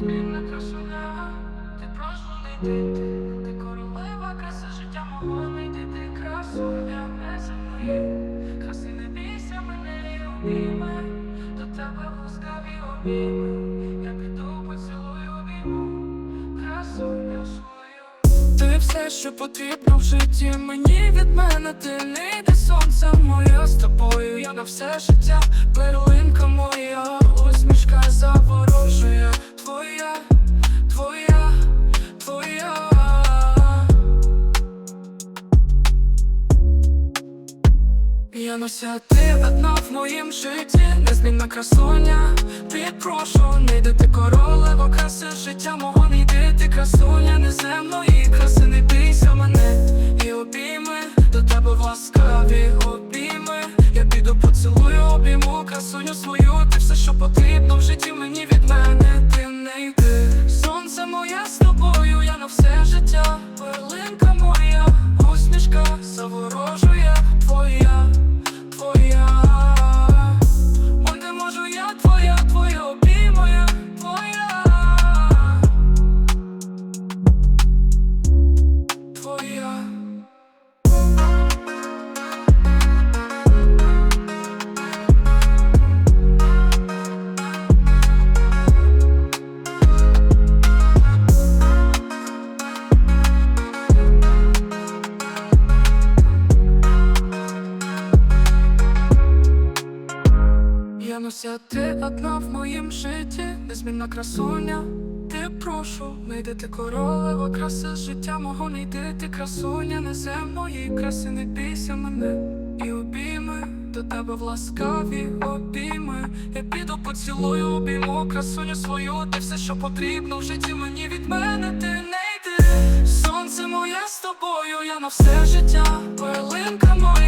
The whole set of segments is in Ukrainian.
незмінна красуня, ти прошу не йди, ти королева, краса життя мого не йди, ти красуня, не землі, краси не бійся мене і обійми, до тебе ласкаві обійми, я піду поцілую обійму, красуню свою. Ти все, що потрібно в житті мені від мене, ти не йди сонце моє. З тобою, я на все життя, перлинка моя, Я ти одна в моїм житті, незмінна красуня, ти прошу, не йди ти королева, краси життя мого не йди ти красуня, неземної краси, не бійся мене і обійми, до тебе ласкаві обійми, я піду поцілую, обійму красуню свою, ти все, що потрібно в житті мені від мене, ти не йди. Сонце моє з тобою, я на все життя, Я нося ти одна в моїм житті, незмінна красуня. Ти прошу, не йди ти королева, краса життя мого не йди ти красуня, неземної краси, не бійся мене і обійми до тебе в ласкаві обійми. Я піду поцілую, обійму красуню свою, ти все, що потрібно в житті мені від мене, ти не йди. Сонце моє з тобою, я на все життя, перлинка моя,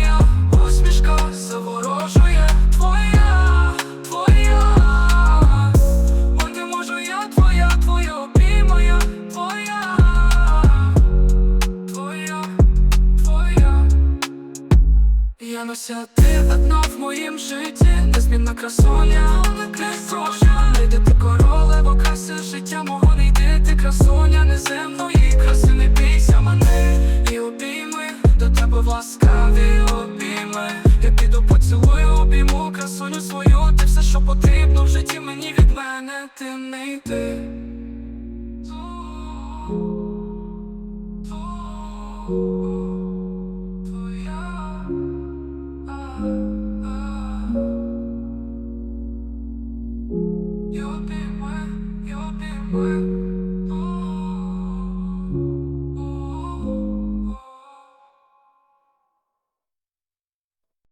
Я ти одна в моїм житті, незмінна красуня, не прошу, не йди ти королева, краси життя мого. Не йди ти красуня, неземної краси, не бійся мене і обійми, до тебе в ласкаві обійми. Я піду поцілую, обійму красуню свою, ти все, що потрібно в житті мені від мене, ти не йди.